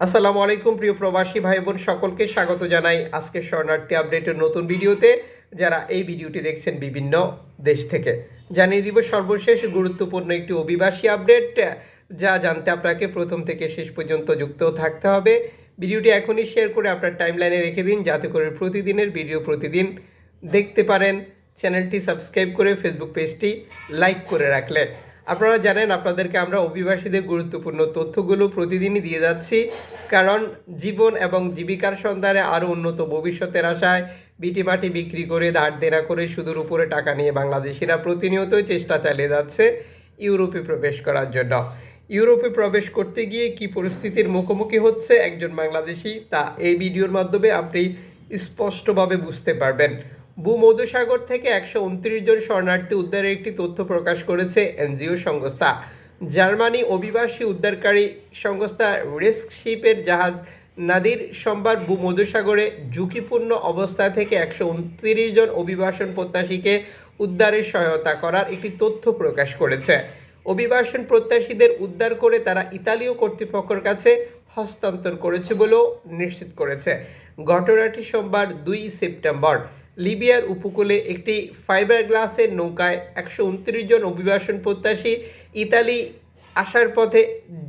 আসসালামু আলাইকুম, প্রিয় প্রবাসী ভাই বোন সকলকে স্বাগত জানাই আজকে শরণার্থী আপডেটের নতুন ভিডিওতে। যারা এই ভিডিওটি দেখছেন বিভিন্ন দেশ থেকে, জানিয়ে দিব সর্বশেষ গুরুত্বপূর্ণ একটি অভিবাসী আপডেট, যা জানতে আপনাকে প্রথম থেকে শেষ পর্যন্ত যুক্ত থাকতে হবে। ভিডিওটি এখনই শেয়ার করে আপনার টাইমলাইনে রেখে দিন, যাতে করে প্রতিদিনের ভিডিও প্রতিদিন দেখতে পারেন। চ্যানেলটি সাবস্ক্রাইব করে ফেসবুক পেজটি লাইক করে রাখলে। আপনারা জানেন, আপনাদেরকে আমরা অভিবাসীদের গুরুত্বপূর্ণ তথ্যগুলো প্রতিদিনই দিয়ে যাচ্ছি। কারণ জীবন এবং জীবিকার সন্ধানে আরও উন্নত ভবিষ্যতের আশায় বিটি মাটি বিক্রি করে, ধার দেনা করে সুদূর উপরে টাকা নিয়ে বাংলাদেশিরা প্রতিনিয়তই চেষ্টা চালিয়ে যাচ্ছে ইউরোপে প্রবেশ করার জন্য। ইউরোপে প্রবেশ করতে গিয়ে কি পরিস্থিতির মুখোমুখি হচ্ছে একজন বাংলাদেশি, তা এই ভিডিওর মাধ্যমে আপনি স্পষ্টভাবে বুঝতে পারবেন। ভূমধ্যসাগর থেকে একশো উনত্রিশ জন শরণার্থী উদ্ধারের একটি তথ্য প্রকাশ করেছে এনজিও সংস্থা। জার্মানি অভিবাসী উদ্ধারকারী সংস্থা রেস্ক শিপের জাহাজ নাদির সোমবার ভূমধ্যসাগরে ঝুঁকিপূর্ণ অবস্থা থেকে একশো উনত্রিশ জন অভিবাসন প্রত্যাশীকে উদ্ধারের সহায়তা করার একটি তথ্য প্রকাশ করেছে। অভিবাসন প্রত্যাশীদের উদ্ধার করে তারা ইতালীয় কর্তৃপক্ষের কাছে হস্তান্তর করেছে বলেও নিশ্চিত করেছে। ঘটনাটি সোমবার দুই সেপ্টেম্বর লিবিয়ার উপকূলে একটি ফাইবার গ্লাসের নৌকায় একশো উনত্রিশ জন অভিবাসন প্রত্যাশী ইতালি আসার পথে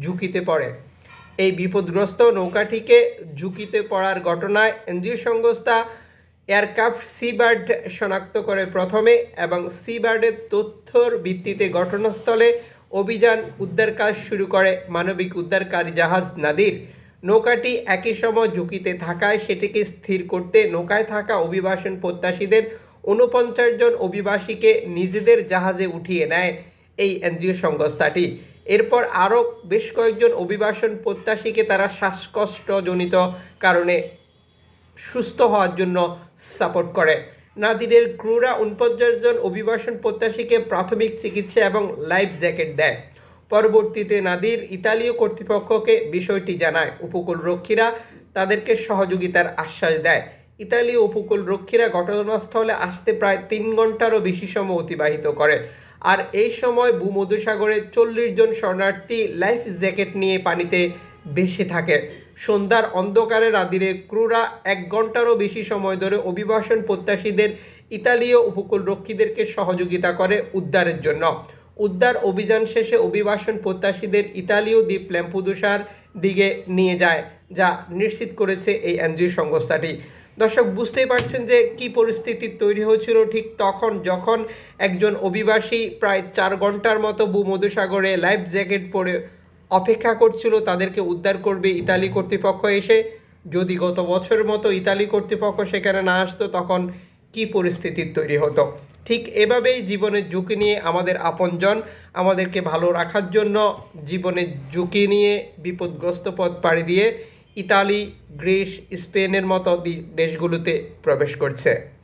ঝুঁকিতে পড়ে। এই বিপদগ্রস্ত নৌকাটিকে ঝুঁকিতে পড়ার ঘটনায় এনজিও সংস্থা এয়ারক্রাফট সিবার্ড শনাক্ত করে প্রথমে এবং সিবার্ডের তথ্যর ভিত্তিতে ঘটনাস্থলে অভিযান উদ্ধার কাজ শুরু করে মানবিক উদ্ধারকারী জাহাজ নাদির। নৌকাটি একই সময় ঝুঁকিতে থাকায় সেটিকে স্থির করতে নৌকায় থাকা অভিবাসন প্রত্যাশীদের ঊনপঞ্চাশ জন অভিবাসীকে নিজেদের জাহাজে উঠিয়ে নেয় এই এনজিও সংস্থাটি। এরপর আরও বেশ কয়েকজন অভিবাসন প্রত্যাশীকে তারা শ্বাসকষ্টজনিত কারণে সুস্থ হওয়ার জন্য সাপোর্ট করে। নাদিরের ক্রুরা উনপঞ্চাশ জন অভিবাসন প্রত্যাশীকে প্রাথমিক চিকিৎসা এবং লাইফ জ্যাকেট দেয়। পরবর্তীতে নাদির ইতালীয় কর্তৃপক্ষকে বিষয়টি জানায়। উপকূল রক্ষীরা তাদেরকে সহযোগিতার আশ্বাস দেয়। ইতালীয় উপকূল রক্ষীরা ঘটনাস্থলে আসতে প্রায় তিন ঘন্টারও বেশি সময় অতিবাহিত করে। আর এই সময় ভূমধ্যসাগরে চল্লিশ জন শরণার্থী লাইফ জ্যাকেট নিয়ে পানিতে ভেসে থাকে। সন্ধ্যার অন্ধকারে নাদিরের ক্রুরা এক ঘন্টারও বেশি সময় ধরে অভিবাসন প্রত্যাশীদের ইতালীয় উপকূল রক্ষীদেরকে সহযোগিতা করে উদ্ধারের জন্য। উদ্ধার অভিযান শেষে অভিবাসন প্রত্যাশীদের ইতালীয় দ্বীপ ল্যাম্পুদুসার দিকে নিয়ে যায়, যা নিশ্চিত করেছে এই এনজিও সংস্থাটি। দর্শক, বুঝতেই পারছেন যে কি পরিস্থিতি তৈরি হয়েছিল ঠিক তখন যখন একজন অভিবাসী প্রায় চার ঘণ্টার মতো ভূমধ্যসাগরে লাইফ জ্যাকেট পরে অপেক্ষা করছিল, তাদেরকে উদ্ধার করবে ইতালি কর্তৃপক্ষ এসে। যদি গত বছরের মতো ইতালি কর্তৃপক্ষ সেখানে না আসতো, তখন কি পরিস্থিতির তৈরি হতো? ঠিক এভাবেই জীবনের ঝুঁকি নিয়ে আমাদের আপনজন, আমাদেরকে ভালো রাখার জন্য জীবনের ঝুঁকি নিয়ে বিপদগ্রস্ত পথ পাড়ি দিয়ে ইতালি, গ্রিস, স্পেনের মতো দেশগুলোতে প্রবেশ করছে।